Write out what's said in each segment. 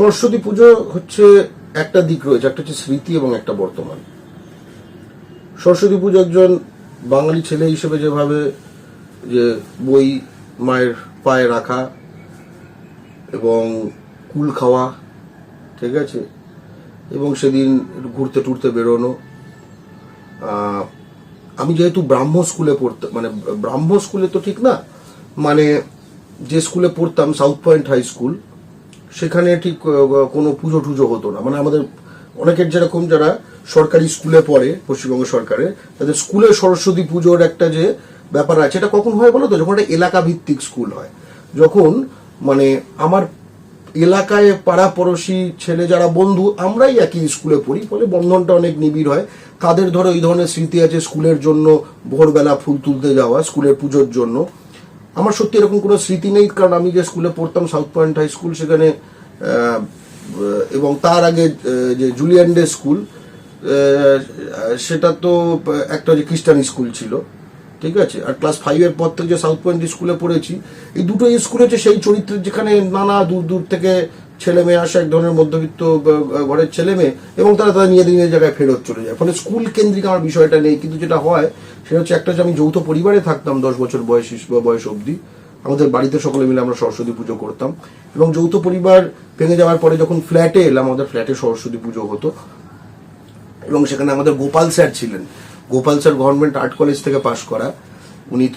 সরস্বতী পুজো হচ্ছে একটা দিক রয়েছে, একটা হচ্ছে স্মৃতি এবং একটা বর্তমান। সরস্বতী পুজো একজন বাঙালি ছেলে হিসেবে যেভাবে যে বই মায়ের পায়ে রাখা এবং কুল খাওয়া, ঠিক আছে? এবং সেদিন ঘুরতে টুরতে বেরোনো। আমি যেহেতু ব্রাহ্ম স্কুলে পড়তাম মানে ব্রাহ্ম স্কুলে তো ঠিক না মানে যে স্কুলে পড়তাম, সাউথ পয়েন্ট হাই স্কুল সেখানে ঠিক কোনো পুজো টুজো হতো না। মানে আমাদের অনেকের যেরকম যারা সরকারি স্কুলে পড়ে, পশ্চিমবঙ্গ সরকারে, তাদের স্কুলে সরস্বতী পুজোর একটা যে ব্যাপার আছে, এটা কখন হয় বলো তো? যখন একটা এলাকা ভিত্তিক স্কুল হয়। যখন মানে আমার এলাকায় পাড়া পড়োশি ছেলে যারা বন্ধু, আমরাই একই স্কুলে পড়ি, ফলে বন্ধনটা অনেক নিবিড় হয়। তাদের ধরো এই ধরনের স্মৃতি আছে স্কুলের জন্য ভোরবেলা ফুল তুলতে যাওয়া, স্কুলের পুজোর জন্য। আমার সত্যি এরকম কোনো স্মৃতি নেই, কারণ আমি যে স্কুলে পড়তাম সাউথ পয়েন্ট হাই স্কুল সেখানে এবং তার আগে যে জুলিয়ান ডে স্কুল সেটা তো একটা যে খ্রিস্টান স্কুল ছিল, ঠিক আছে? আর ক্লাস ফাইভের পর থেকে যে সাউথ পয়েন্ট স্কুলে পড়েছি, এই দুটো স্কুল হচ্ছে সেই চরিত্রের যেখানে নানা দূর দূর থেকে ছেলে মেয়ে আসে, এক ধরনের মধ্যবিত্ত ঘরের ছেলে মেয়ে, এবং তারা তারা নিজেদের নিজের জায়গায় ফেরত চলে যায়। ফলে স্কুল কেন্দ্রিক আমার বিষয়টা নেই, কিন্তু যেটা হয় সেটা হচ্ছে একটা যে আমি যৌথ পরিবারে থাকতাম দশ বছর বয়স বয়স অবধি। আমাদের বাড়িতে সকলে মিলে আমরা সরস্বতী পুজো করতাম। এবং যৌথ পরিবার ভেঙে যাওয়ার পরে যখন ফ্ল্যাটে এলাম, আমাদের ফ্ল্যাটে সরস্বতী পুজো হতো। এবং সেখানে আমাদের গোপাল স্যার ছিলেন। Gopal sir government art college থেকে পাশ করা। উনি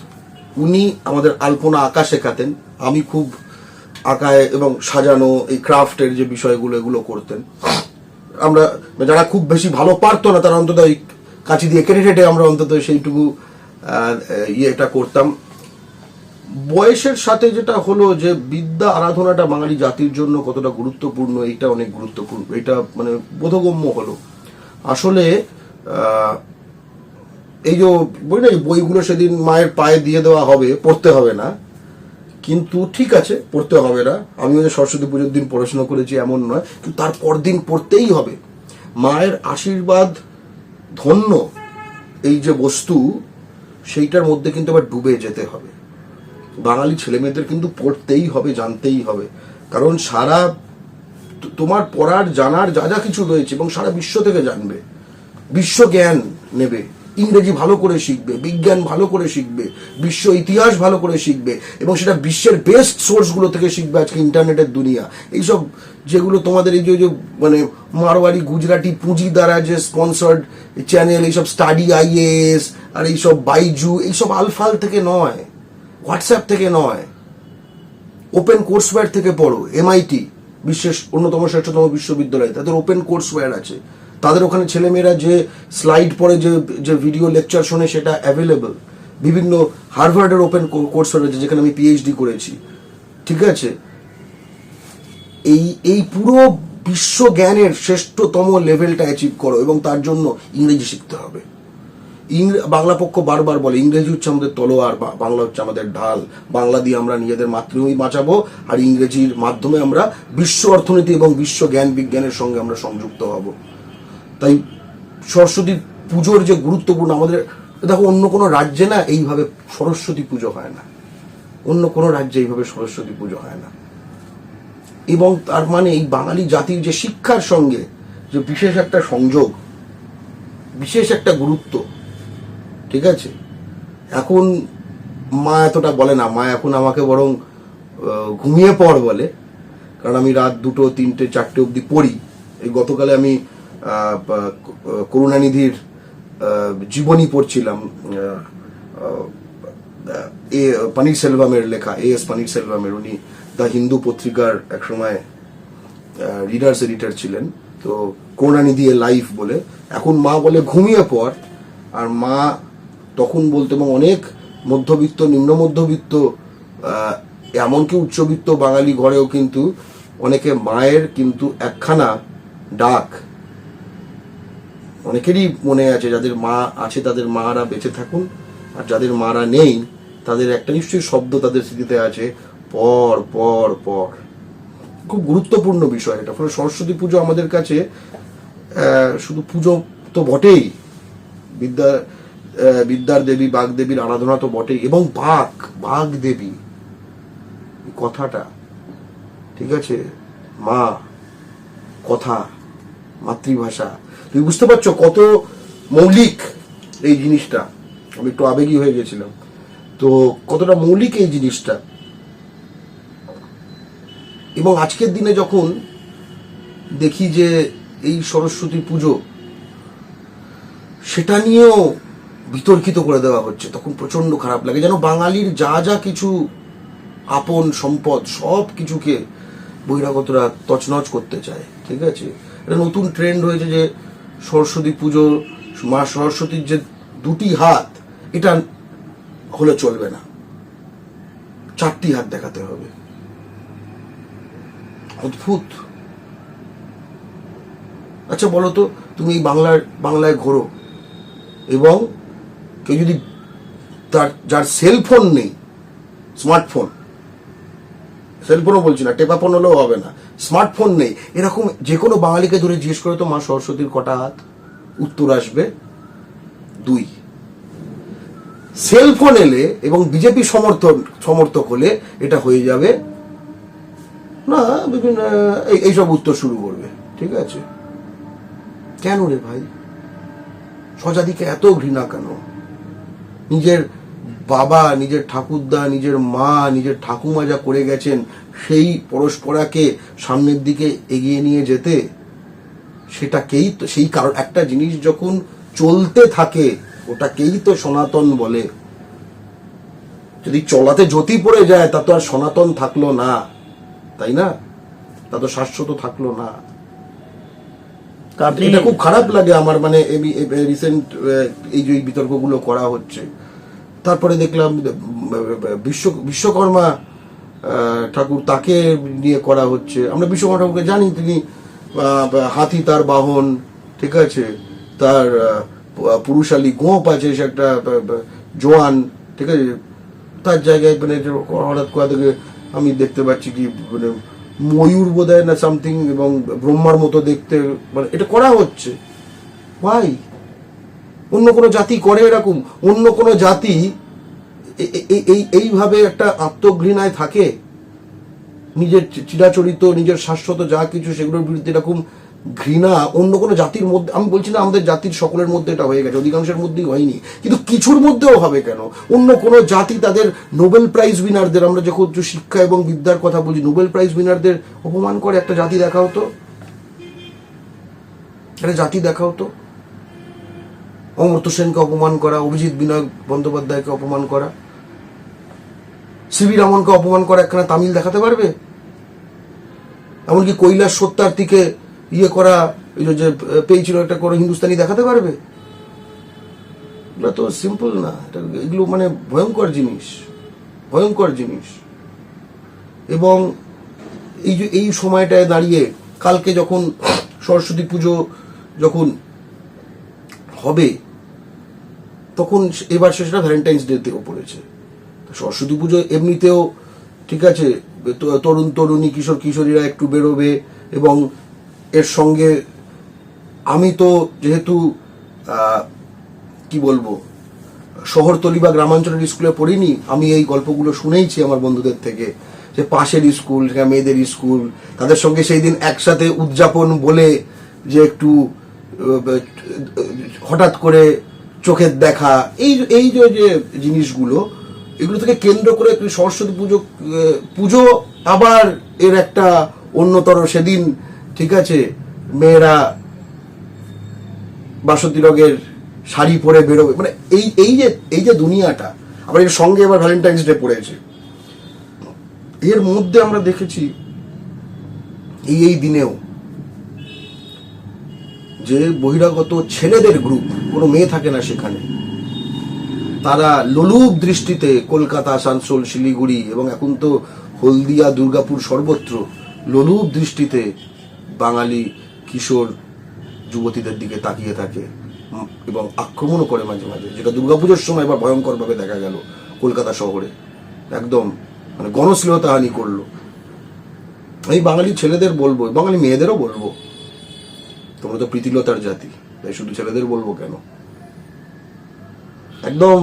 উনি আমাদের আলপনা আঁকা শেখাতেন। আমি খুব আঁকায় এবং সাজানো এই ক্রাফটের যে বিষয়গুলো, এগুলো করতেন। আমরা, যারা খুব বেশি ভালো পারতো না, তারা অন্তত কাঁচি দিয়ে কেটে কেটে আমরা অন্তত সেইটুকু ইয়েটা করতাম। বয়সের সাথে যেটা হলো যে বিদ্যা আরাধনাটা বাঙালি জাতির জন্য কতটা গুরুত্বপূর্ণ, এইটা অনেক গুরুত্বপূর্ণ। এটা মানে বোধগম্য হলো। আসলে এই যে বই না বইগুলো সেদিন মায়ের পায়ে দিয়ে দেওয়া হবে, পড়তে হবে না। কিন্তু ঠিক আছে, পড়তে হবে না। আমিও যে সরস্বতী পুজোর দিন পড়াশোনা করেছি এমন নয়, কিন্তু তার পরদিন পড়তেই হবে। মায়ের আশীর্বাদ ধন্য এই যে বস্তু, সেইটার মধ্যে কিন্তু আবার ডুবে যেতে হবে। বাঙালি ছেলেমেয়েদের কিন্তু পড়তেই হবে, জানতেই হবে। কারণ সারা তোমার পড়ার, জানার যা যা কিছু রয়েছে এবং সারা বিশ্ব থেকে জানবে। বিশ্ব জ্ঞান নেবে। ইংরেজি ভালো করে শিখবে, বিজ্ঞান ভালো করে শিখবে, বিশ্ব ইতিহাস ভালো করে শিখবে, এবং সেটা বিশ্বের বেস্ট সোর্সগুলো থেকে শিখবে আজকে ইন্টারনেটের দুনিয়া। এইসব যেগুলো তোমাদের এই যে মানে মারোয়ারি, গুজরাটি, পুঁজি দ্বারা যে স্পন্সার্ড চ্যানেল এইসব স্টাডি আইএস আর এইসব বাইজু এইসব আলফাল থেকে নয় হোয়াটসঅ্যাপ থেকে নয় ওপেন কোর্সওয়্যার থেকে পড়ো এমআইটি বিশ্বের অন্যতম শ্রেষ্ঠতম বিশ্ববিদ্যালয়, তাদের ওপেন কোর্সওয়্যার আছে। তাদের ওখানে ছেলেমেয়েরা যে স্লাইড পরে যে যে ভিডিও লেকচার শোনে, সেটা অ্যাভেলেবল বিভিন্ন হার্ভার্ডের ওপেন কোর্স রয়েছে, যেখানে আমি পিএইচডি করেছি। ঠিক আছে? এই এই পুরো বিশ্ব জ্ঞানের শ্রেষ্ঠতম লেভেলটা অ্যাচিভ করো এবং তার জন্য ইংরেজি শিখতে হবে। বাংলা পক্ষ বারবার বলে, ইংরেজি হচ্ছে আমাদের তলোয়ার বাংলা হচ্ছে আমাদের ঢাল। বাংলা দিয়ে আমরা নিজেদের মাতৃভূমি বাঁচাবো, আর ইংরেজির মাধ্যমে আমরা বিশ্ব অর্থনীতি এবং বিশ্ব জ্ঞান বিজ্ঞানের সঙ্গে আমরা সংযুক্ত হব। তাই সরস্বতী পুজোর যে গুরুত্বপূর্ণ আমাদের, দেখো, অন্য কোনো রাজ্যে না এইভাবে সরস্বতী পুজো হয় না। অন্য কোনো রাজ্যে এইভাবে সরস্বতী পুজো হয় না। এবং তার মানে এই বাঙালি জাতির যে শিক্ষার সঙ্গে যে বিশেষ একটা সংযোগ, বিশেষ একটা গুরুত্ব, ঠিক আছে? এখন মা এতটা বলে না, মা এখন আমাকে বরং ঘুমিয়ে পড় বলে। কারণ আমি রাত দুটো, তিনটে, চারটে অবধি পড়ি। এই গতকালে আমি করুণানিধির জীবনী পড়ছিলাম এ, পানির সেলভামের লেখা, এ এস পানির সেলভামের। উনি দ্য হিন্দু পত্রিকার একসময় রিডার্স এডিটর ছিলেন। তো করুণানিধি এ লাইফ বলে। এখন মা বলে ঘুমিয়ে পড়। আর মা তখন বলতো এবং অনেক মধ্যবিত্ত, নিম্ন মধ্যবিত্ত এমনকি উচ্চবিত্ত বাঙালি ঘরেও কিন্তু অনেকে মায়ের কিন্তু একখানা ডাক অনেকেরই মনে আছে যাদের মা আছে তাদের মারা বেঁচে থাকুন, আর যাদের মারা নেই, তাদের একটা নিশ্চয়ই শব্দ তাদের স্মৃতিতে আছে, পর পর পর। খুব গুরুত্বপূর্ণ বিষয় এটা। ফলে সরস্বতী পুজো আমাদের কাছে শুধু পুজো তো বটেই। বিদ্যা বিদ্যার দেবী, বাঘ দেবীর আরাধনা তো বটেই। এবং বাঘ বাঘ দেবী কথাটা, ঠিক আছে? মা, কথা, মাতৃভাষা তুমি বুঝতে পারছ কত মৌলিক এই জিনিসটা? আমি একটু আবেগী হয়ে গেছিলাম। তো কতটা মৌলিক এই জিনিসটা? এবং আজকের দিনে যখন দেখি যে এই সরস্বতী পুজো, সেটা নিয়েও বিতর্কিত করে দেওয়া হচ্ছে, তখন প্রচণ্ড খারাপ লাগে। যেন বাঙালির যা যা কিছু আপন সম্পদ, সব কিছুকে বহিরাগতরা তছনছ করতে চায়, ঠিক আছে? এটা নতুন ট্রেন্ড হয়েছে যে সরস্বতী পুজো, মা সরস্বতীর যে দুটি হাত, এটা হলে চলবে না। চারটি হাত দেখাতে হবে। অদ্ভুত। আচ্ছা বলো তো, তুমি এই বাংলার, বাংলায় ঘোরো। এবং কেউ যদি তার, যার সেলফোন নেই, স্মার্টফোন, সেলফোনও বলছি না টেপা ফোন হলেও হবে না। স্মার্টফোন নেই। এরকম যে কোনো বাঙালিকে ধরে জিজ্ঞেস করে তো, মা, সরস্বতীর কটা হাত? উত্তর আসবে, দুই। সেলফোন এলে এবং বিজেপি সমর্থন, সমর্থক হলে এটা হয়ে যাবে। না, বিভিন্ন, এই- এইসব উত্তর শুরু করবে, ঠিক আছে? কেন রে ভাই? স্বজাতিকে এত ঘৃণা কেন? নিজের বাবা নিজের ঠাকুরদা নিজের মা নিজের ঠাকুমা যা করে গেছেন সেই পরস্পরাকে সামনের দিকে এগিয়ে নিয়ে যেতে সেটাকেই তো সেই কারণ একটা জিনিস যখন চলতে থাকে ওটাকেই তো সনাতন বলে। যদি চলাতে জ্যোতি পড়ে যায় তা তো আর সনাতন থাকল না তাই না? তা তো শাশ্বত থাকল না। এটা খুব খারাপ লাগে আমার মানে রিসেন্ট এই যে বিতর্কগুলো করা হচ্ছে। তারপরে দেখলাম বিশ্ব, বিশ্বকর্মা ঠাকুর তাকে নিয়ে করা হচ্ছে। আমরা বিশ্বকর্মা ঠাকুরকে জানি, তিনি হাতি, তার বাহন, ঠিক আছে? তার পুরুষালী গোপ আছে, সে একটা জোয়ান, ঠিক আছে? তার জায়গায় মানে হঠাৎ কোথা থেকে আমি দেখতে পাচ্ছি কি মানে ময়ূর বোধহয় না সামথিং এবং ব্রহ্মার মতো দেখতে মানে এটা করা হচ্ছে। ভাই অন্য কোনো জাতি করে এরকম, অন্য কোনো জাতি এই, এইভাবে একটা আত্মঘৃণায় থাকে? নিজের চিরাচরিত, নিজের শাশ্বত যা কিছু সেগুলোর বিরুদ্ধে এরকম ঘৃণা অন্য কোনো জাতির মধ্যে, আমি বলছি না আমাদের জাতির সকলের মধ্যে এটা হয়ে গেছে, অধিকাংশের মধ্যেই হয়নি। কিন্তু কিছুর মধ্যেও হবে কেন? অন্য কোনো জাতি তাদের নোবেল প্রাইজ উইনারদের, আমরা যখন শিক্ষা এবং বিদ্যার কথা বলছি নোবেল প্রাইজ উইনারদের অপমান করে একটা জাতি দেখা হতো একটা জাতি দেখা হতো অমর্ত্য সেনকে অপমান করা, অভিজিৎ বিনয় বন্দ্যোপাধ্যায়কে অপমান করা, সিবি রমনকে অপমান করা, একখানা তামিল দেখাতে পারবে? এমনকি কৈলাস সত্যার্থীকে ইয়ে করা যে- পেয়েছিল একটা করে হিন্দুস্তানি দেখাতে পারবে? এগুলো তো সিম্পল না এগুলো মানে ভয়ঙ্কর জিনিস ভয়ঙ্কর জিনিস। এবং এই যে, এই সময়টায় দাঁড়িয়ে, কালকে যখন সরস্বতী পুজো, যখন হবে, তখন এবার সেটা ভ্যালেন্টাইন্স ডেতেও পড়েছে। সরস্বতী পুজো এমনিতেও ঠিক আছে তরুণ তরুণী, কিশোর কিশোরীরা একটু বেরোবে এবং এর সঙ্গে আমি তো যেহেতু কি বলব, শহরতলি বা গ্রামাঞ্চলের স্কুলে পড়িনি, আমি এই গল্পগুলো শুনেইছি আমার বন্ধুদের থেকে, যে পাশের স্কুল মেয়েদের স্কুল, তাদের সঙ্গে সেই দিন একসাথে উদযাপন বলে যে একটু হঠাৎ করে চোখের দেখা, এই এই যে জিনিসগুলো, এগুলো থেকে কেন্দ্র করে সরস্বতী পুজো পুজো আবার এর একটা অন্যতর সেদিন, ঠিক আছে? মেয়েরা বাসন্তী রঙের শাড়ি পরে বেরোবে মানে এই এই যে এই যে দুনিয়াটা, আবার এর সঙ্গে এবার ভ্যালেন্টাইন্স ডে পড়েছে এর মধ্যে আমরা দেখেছি, এই এই দিনেও যে বহিরাগত ছেলেদের গ্রুপ কোনো মেয়ে থাকে না সেখানে। তারা লোলুপ দৃষ্টিতে কলকাতা আসানসোল শিলিগুড়ি এবং এখন তো হলদিয়া, দুর্গাপুর সর্বত্র লোলুপ দৃষ্টিতে বাঙালি, কিশোর যুবতীদের দিকে তাকিয়ে থাকে এবং আক্রমণও করে মাঝে মাঝে, যেটা দুর্গাপুজোর সময় এবার ভয়ঙ্করভাবে দেখা গেল কলকাতা শহরে। একদম মানে গণশ্লীলতাহানি করল। এই বাঙালি ছেলেদের বলব, বাঙালি মেয়েদেরও বলব তোমরা তো প্রীতিলতার জাতি, তাই শুধু ছেলেদের বলব কেন? একদম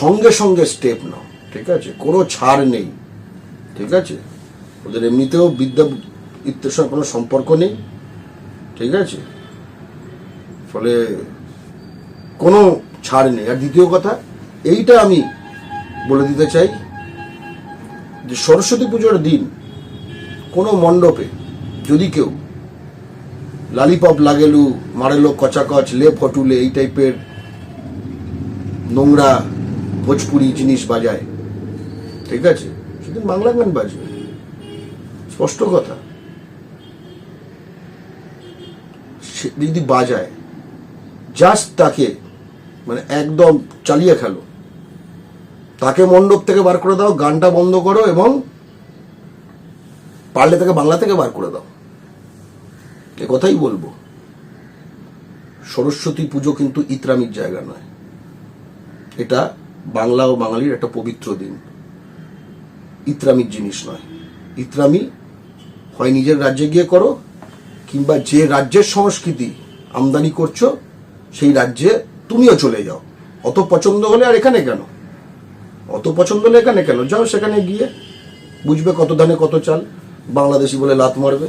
সঙ্গে সঙ্গে স্টেপ নাও, ঠিক আছে? কোনো ছাড় নেই, ঠিক আছে? ওদের এমনিতেও বিদ্যা ইত্যের সঙ্গে কোনো সম্পর্ক নেই, ঠিক আছে? ফলে কোনো ছাড় নেই। আর দ্বিতীয় কথা, এইটা আমি বলে দিতে চাই যে সরস্বতী পুজোর দিন কোনো মণ্ডপে যদি কেউ লালিপপ লাগেলু, মারেলো, কচাকচ, লে ফটুলে, এই টাইপের নোংরা ভোজপুরি জিনিস বাজায়। ঠিক আছে? সেদিন বাংলা গান বাজবে। স্পষ্ট কথা। সে যদি বাজায় জাস্ট তাকে মানে একদম চালিয়ে খেলো। তাকে মণ্ডপ থেকে বার করে দাও, গানটা বন্ধ করো এবং পারলে তাকে বাংলা থেকে বার করে দাও। কথাই বলব। সরস্বতী পুজো কিন্তু ইতরামির জায়গা নয়। এটা বাংলা ও বাঙালির একটা পবিত্র দিন। ইতরামির জিনিস নয়। ইতরামি হয় নিজের রাজ্যে গিয়ে করো, কিংবা যে রাজ্যের সংস্কৃতি আমদানি করছ, সেই রাজ্যে তুমিও চলে যাও। অত পছন্দ হলে আর এখানে কেন? অত পছন্দ হলে এখানে কেন? যাও সেখানে গিয়ে বুঝবে কত ধানে কত চাল। বাংলাদেশি বলে লাত মারবে।